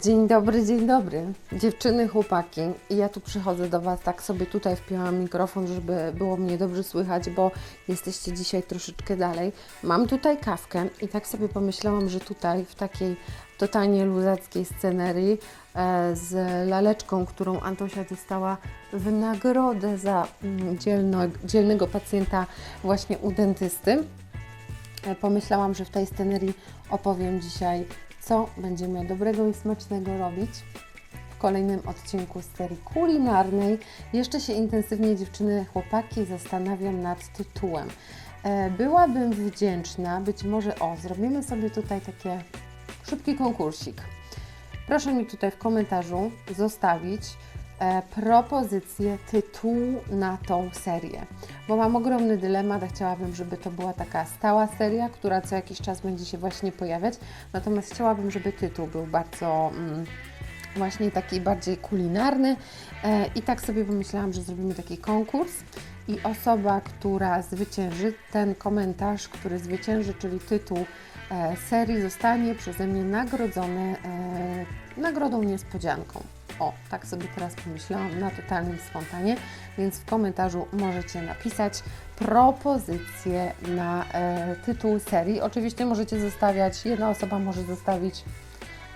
Dzień dobry, dzień dobry. Dziewczyny, chłopaki. Ja tu przychodzę do Was, tak sobie tutaj wpiłam mikrofon, żeby było mnie dobrze słychać, bo jesteście dzisiaj troszeczkę dalej. Mam tutaj kawkę i tak sobie pomyślałam, że tutaj w takiej totalnie luzackiej scenerii e, z laleczką, którą Antosia dostała w nagrodę za mm, dzielno, dzielnego pacjenta właśnie u dentysty. E, Pomyślałam, że w tej scenerii opowiem dzisiaj, co będziemy dobrego i smacznego robić w kolejnym odcinku serii kulinarnej. Jeszcze się intensywnie dziewczyny, chłopaki zastanawiam nad tytułem. E, Byłabym wdzięczna, być może, o, zrobimy sobie tutaj takie szybki konkursik. Proszę mi tutaj w komentarzu zostawić propozycję tytułu na tą serię, bo mam ogromny dylemat, a chciałabym, żeby to była taka stała seria, która co jakiś czas będzie się właśnie pojawiać, natomiast chciałabym, żeby tytuł był bardzo mm, właśnie taki bardziej kulinarny. E, i tak sobie pomyślałam, że zrobimy taki konkurs i osoba, która zwycięży ten komentarz, który zwycięży, czyli tytuł e, serii zostanie przeze mnie nagrodzony e, nagrodą niespodzianką. O, tak sobie teraz pomyślałam na totalnym spontanie, więc w komentarzu możecie napisać propozycję na e, tytuł serii. Oczywiście możecie zostawiać, jedna osoba może zostawić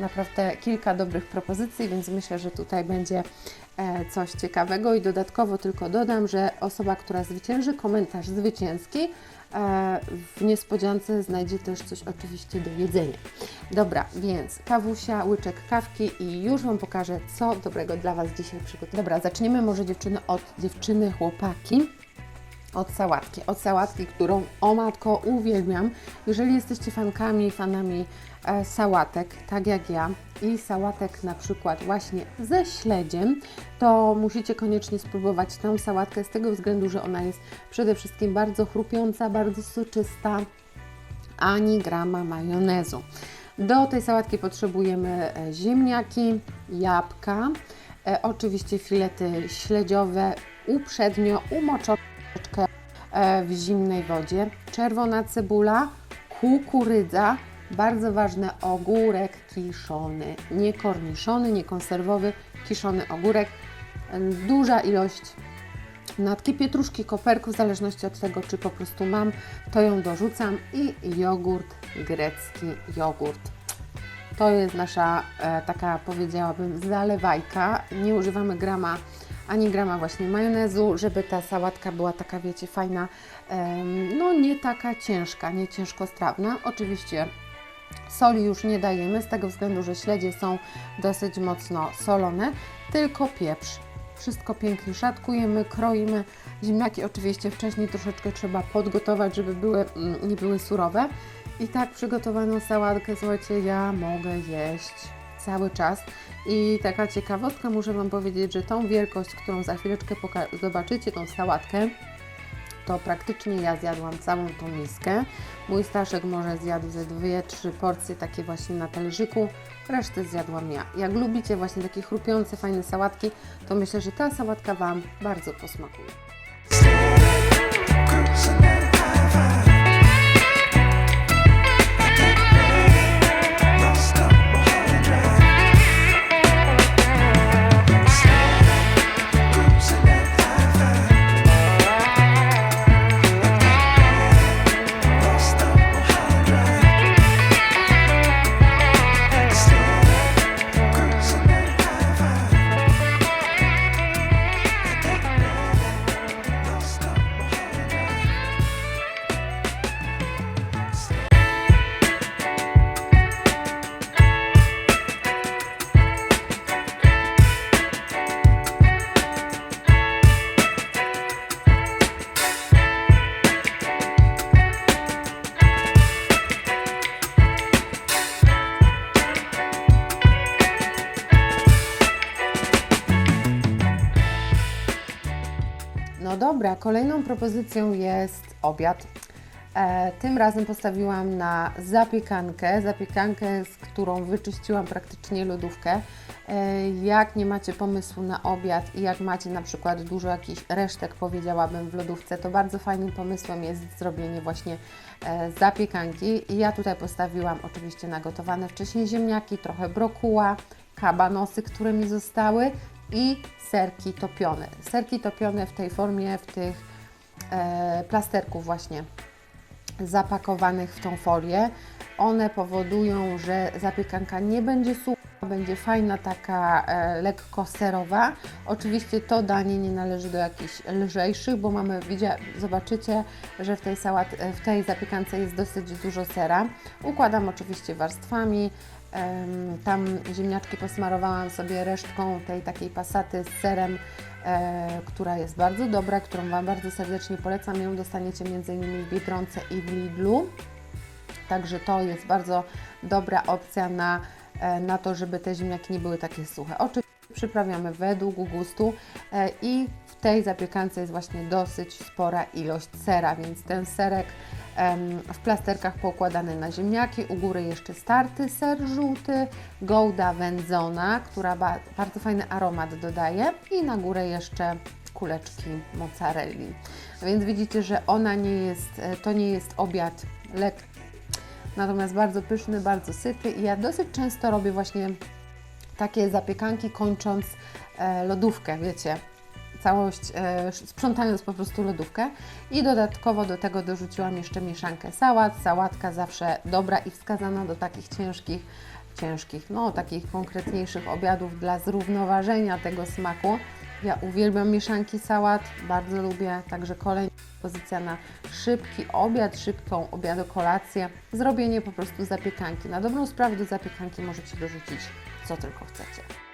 naprawdę kilka dobrych propozycji, więc myślę, że tutaj będzie e, coś ciekawego i dodatkowo tylko dodam, że osoba, która zwycięży komentarz zwycięski w niespodziance znajdzie też coś oczywiście do jedzenia. Dobra, więc kawusia, łyczek kawki i już Wam pokażę, co dobrego dla Was dzisiaj przygotowałam. Dobra, zaczniemy może dziewczyny od dziewczyny chłopaki od sałatki. Od sałatki, którą o matko uwielbiam. Jeżeli jesteście fankami, fanami e, sałatek, tak jak ja, i sałatek na przykład właśnie ze śledziem, to musicie koniecznie spróbować tę sałatkę z tego względu, że ona jest przede wszystkim bardzo chrupiąca, bardzo soczysta, ani grama majonezu. Do tej sałatki potrzebujemy e, ziemniaki, jabłka, e, oczywiście filety śledziowe, uprzednio umoczone w zimnej wodzie, czerwona cebula, kukurydza, bardzo ważne ogórek kiszony, nie korniszony, nie konserwowy, kiszony ogórek, e, duża ilość natki pietruszki, koperku, w zależności od tego, czy po prostu mam, to ją dorzucam i jogurt, grecki jogurt. To jest nasza e, taka, powiedziałabym, zalewajka. Nie używamy grama ani grama właśnie majonezu, żeby ta sałatka była taka, wiecie, fajna, no nie taka ciężka, nie ciężkostrawna. Oczywiście soli już nie dajemy, z tego względu, że śledzie są dosyć mocno solone, tylko pieprz. Wszystko pięknie szatkujemy, kroimy. Ziemniaki oczywiście wcześniej troszeczkę trzeba podgotować, żeby były, mm, nie były surowe. I tak przygotowaną sałatkę, słuchajcie, ja mogę jeść cały czas. I taka ciekawostka, muszę Wam powiedzieć, że tą wielkość, którą za chwileczkę zobaczycie, tą sałatkę, to praktycznie ja zjadłam całą tą miskę. Mój Staszek może zjadł ze dwie, trzy porcje takie właśnie na talerzyku, resztę zjadłam ja. Jak lubicie właśnie takie chrupiące, fajne sałatki, to myślę, że ta sałatka Wam bardzo posmakuje. Dobra, kolejną propozycją jest obiad. E, tym razem postawiłam na zapiekankę, zapiekankę, z którą wyczyściłam praktycznie lodówkę. E, jak nie macie pomysłu na obiad i jak macie na przykład dużo jakichś resztek, powiedziałabym, w lodówce, to bardzo fajnym pomysłem jest zrobienie właśnie e, zapiekanki. I ja tutaj postawiłam oczywiście na gotowane wcześniej ziemniaki, trochę brokuła, kabanosy, które mi zostały i serki topione. Serki topione w tej formie, w tych e, plasterków właśnie zapakowanych w tą folię. One powodują, że zapiekanka nie będzie sucha, będzie fajna, taka e, lekko serowa. Oczywiście to danie nie należy do jakichś lżejszych, bo mamy, widzia, zobaczycie, że w tej, sałat, w tej zapiekance jest dosyć dużo sera. Układam oczywiście warstwami. Tam ziemniaczki posmarowałam sobie resztką tej takiej pasaty z serem, e, która jest bardzo dobra, którą Wam bardzo serdecznie polecam. Ją dostaniecie m.in. w Biedronce i w Lidlu. Także to jest bardzo dobra opcja na, e, na to, żeby te ziemniaki nie były takie suche. Oczywiście przyprawiamy według gustu e, i w tej zapiekance jest właśnie dosyć spora ilość sera, więc ten serek w plasterkach poukładany na ziemniaki, u góry jeszcze starty ser żółty, gołda wędzona, która ba bardzo fajny aromat dodaje i na górę jeszcze kuleczki mozzarelli. Więc widzicie, że ona nie jest, e, to nie jest obiad lekki, natomiast bardzo pyszny, bardzo syty i ja dosyć często robię właśnie takie zapiekanki kończąc e, lodówkę, wiecie, całość e, sprzątając po prostu lodówkę i dodatkowo do tego dorzuciłam jeszcze mieszankę sałat. Sałatka zawsze dobra i wskazana do takich ciężkich, ciężkich, no takich konkretniejszych obiadów dla zrównoważenia tego smaku. Ja uwielbiam mieszanki sałat, bardzo lubię, także kolejna pozycja na szybki obiad, szybką obiadu kolację, zrobienie po prostu zapiekanki. Na dobrą sprawę do zapiekanki możecie dorzucić co tylko chcecie.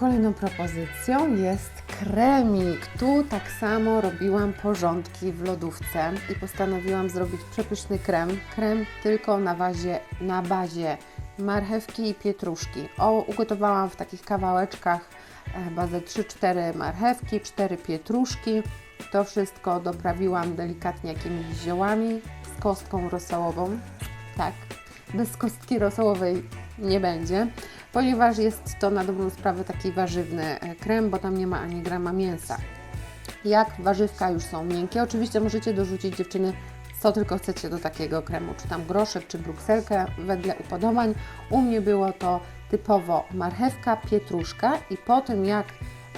Kolejną propozycją jest kremik. Tu tak samo robiłam porządki w lodówce i postanowiłam zrobić przepyszny krem. Krem tylko na bazie, na bazie marchewki i pietruszki. O, ugotowałam w takich kawałeczkach e, bazę 3-4 marchewki, 4 pietruszki. To wszystko doprawiłam delikatnie jakimiś ziołami z kostką rosołową. Tak, bez kostki rosołowej nie będzie, ponieważ jest to na dobrą sprawę taki warzywny e, krem, bo tam nie ma ani grama mięsa. Jak warzywka już są miękkie, oczywiście możecie dorzucić dziewczyny co tylko chcecie do takiego kremu, czy tam groszek, czy brukselkę, wedle upodobań. U mnie było to typowo marchewka, pietruszka i po tym jak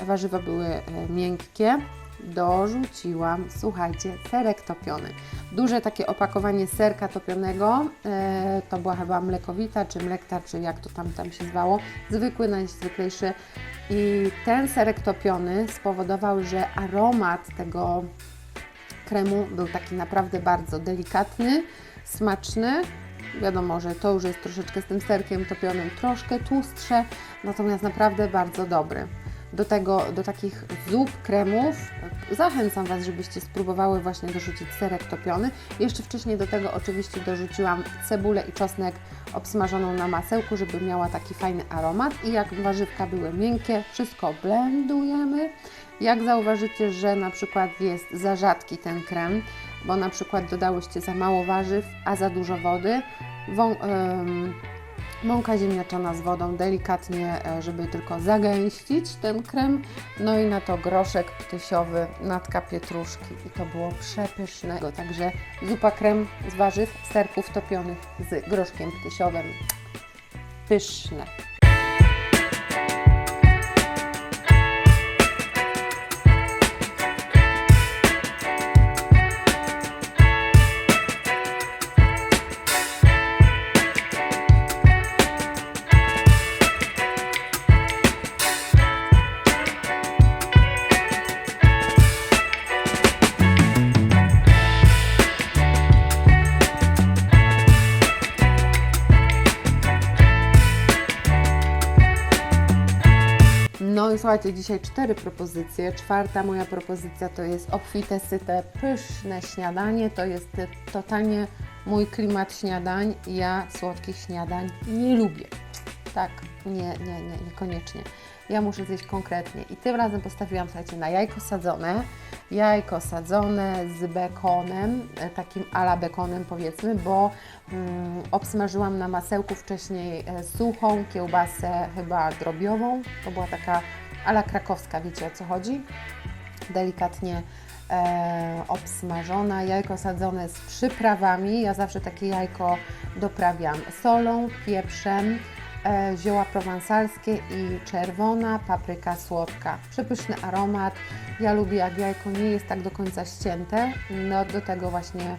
warzywa były e, miękkie, dorzuciłam, słuchajcie, serek topiony. Duże takie opakowanie serka topionego, e, to była chyba mlekowita, czy mlektar, czy jak to tam, tam się zwało, zwykły, najzwyklejszy. I ten serek topiony spowodował, że aromat tego kremu był taki naprawdę bardzo delikatny, smaczny. Wiadomo, że to już jest troszeczkę z tym serkiem topionym, troszkę tłustsze, natomiast naprawdę bardzo dobry. Do tego, do takich zup, kremów zachęcam Was, żebyście spróbowały właśnie dorzucić serek topiony. Jeszcze wcześniej do tego oczywiście dorzuciłam cebulę i czosnek obsmażoną na masełku, żeby miała taki fajny aromat. I jak warzywka były miękkie, wszystko blendujemy. Jak zauważycie, że na przykład jest za rzadki ten krem, bo na przykład dodałyście za mało warzyw, a za dużo wody, wą, Mąka ziemniaczana z wodą, delikatnie, e, żeby tylko zagęścić ten krem. No i na to groszek ptysiowy, natka pietruszki i to było przepyszne. Także zupa krem z warzyw, serków topionych z groszkiem ptysiowym. Pyszne. Słuchajcie, dzisiaj cztery propozycje. Czwarta moja propozycja to jest obfite, syte, pyszne śniadanie. To jest totalnie mój klimat śniadań. Ja słodkich śniadań nie lubię. Tak, nie, nie, nie, niekoniecznie. Ja muszę zjeść konkretnie. I tym razem postawiłam, słuchajcie, na jajko sadzone. Jajko sadzone z bekonem, e, takim ala bekonem powiedzmy, bo mm, obsmażyłam na masełku wcześniej e, suchą kiełbasę chyba drobiową. To była taka ala krakowska, wiecie o co chodzi? Delikatnie e, obsmażona, jajko sadzone z przyprawami. Ja zawsze takie jajko doprawiam solą, pieprzem, e, zioła prowansalskie i czerwona papryka słodka. Przepyszny aromat. Ja lubię jak jajko nie jest tak do końca ścięte. No do tego właśnie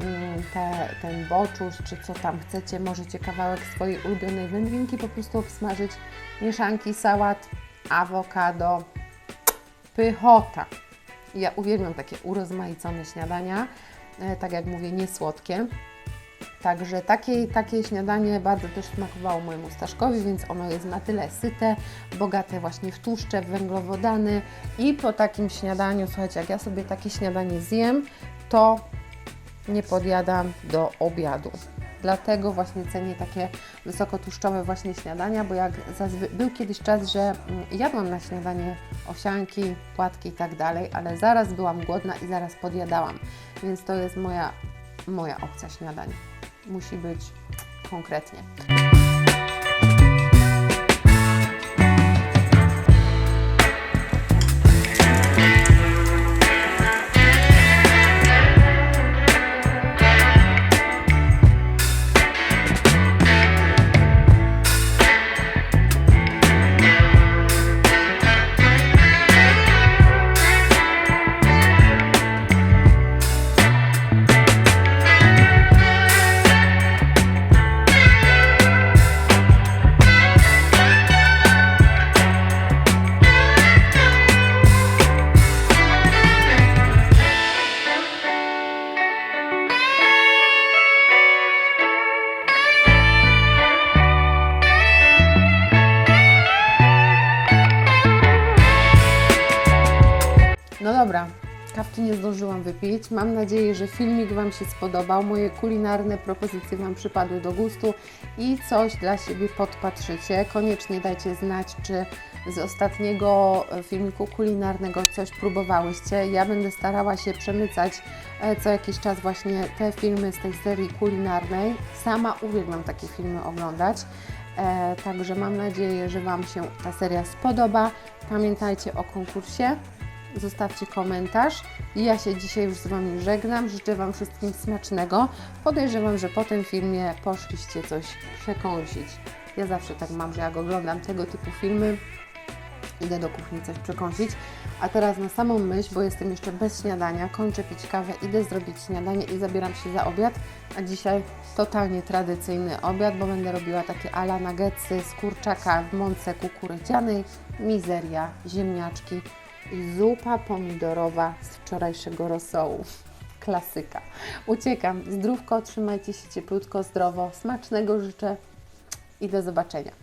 mm, te, ten boczuś, czy co tam chcecie, możecie kawałek swojej ulubionej wędlinki po prostu obsmażyć, mieszanki, sałat, awokado, pychota. Ja uwielbiam takie urozmaicone śniadania, e, tak jak mówię, niesłodkie. Także takie, takie śniadanie bardzo też smakowało mojemu Staszkowi, więc ono jest na tyle syte, bogate właśnie w tłuszcze, w węglowodany i po takim śniadaniu, słuchajcie, jak ja sobie takie śniadanie zjem, to nie podjadam do obiadu. Dlatego właśnie cenię takie wysokotłuszczowe właśnie śniadania, bo jak był kiedyś czas, że mm, jadłam na śniadanie owsianki, płatki i tak dalej, ale zaraz byłam głodna i zaraz podjadałam. Więc to jest moja, moja opcja śniadań. Musi być konkretnie. Nie zdążyłam wypić. Mam nadzieję, że filmik Wam się spodobał. Moje kulinarne propozycje Wam przypadły do gustu i coś dla siebie podpatrzycie. Koniecznie dajcie znać, czy z ostatniego filmiku kulinarnego coś próbowałyście. Ja będę starała się przemycać e, co jakiś czas właśnie te filmy z tej serii kulinarnej. Sama uwielbiam takie filmy oglądać. E, także mam nadzieję, że Wam się ta seria spodoba. Pamiętajcie o konkursie zostawcie komentarz. Ja się dzisiaj już z Wami żegnam. Życzę Wam wszystkim smacznego. Podejrzewam, że po tym filmie poszliście coś przekąsić. Ja zawsze tak mam, że jak oglądam tego typu filmy, idę do kuchni coś przekąsić. A teraz na samą myśl, bo jestem jeszcze bez śniadania, kończę pić kawę, idę zrobić śniadanie i zabieram się za obiad. A dzisiaj totalnie tradycyjny obiad, bo będę robiła takie ala nuggetsy z kurczaka w mące kukurydzianej, mizeria, ziemniaczki i zupa pomidorowa z wczorajszego rosołu. Klasyka. Uciekam. Zdrówko, trzymajcie się cieplutko, zdrowo. Smacznego życzę i do zobaczenia.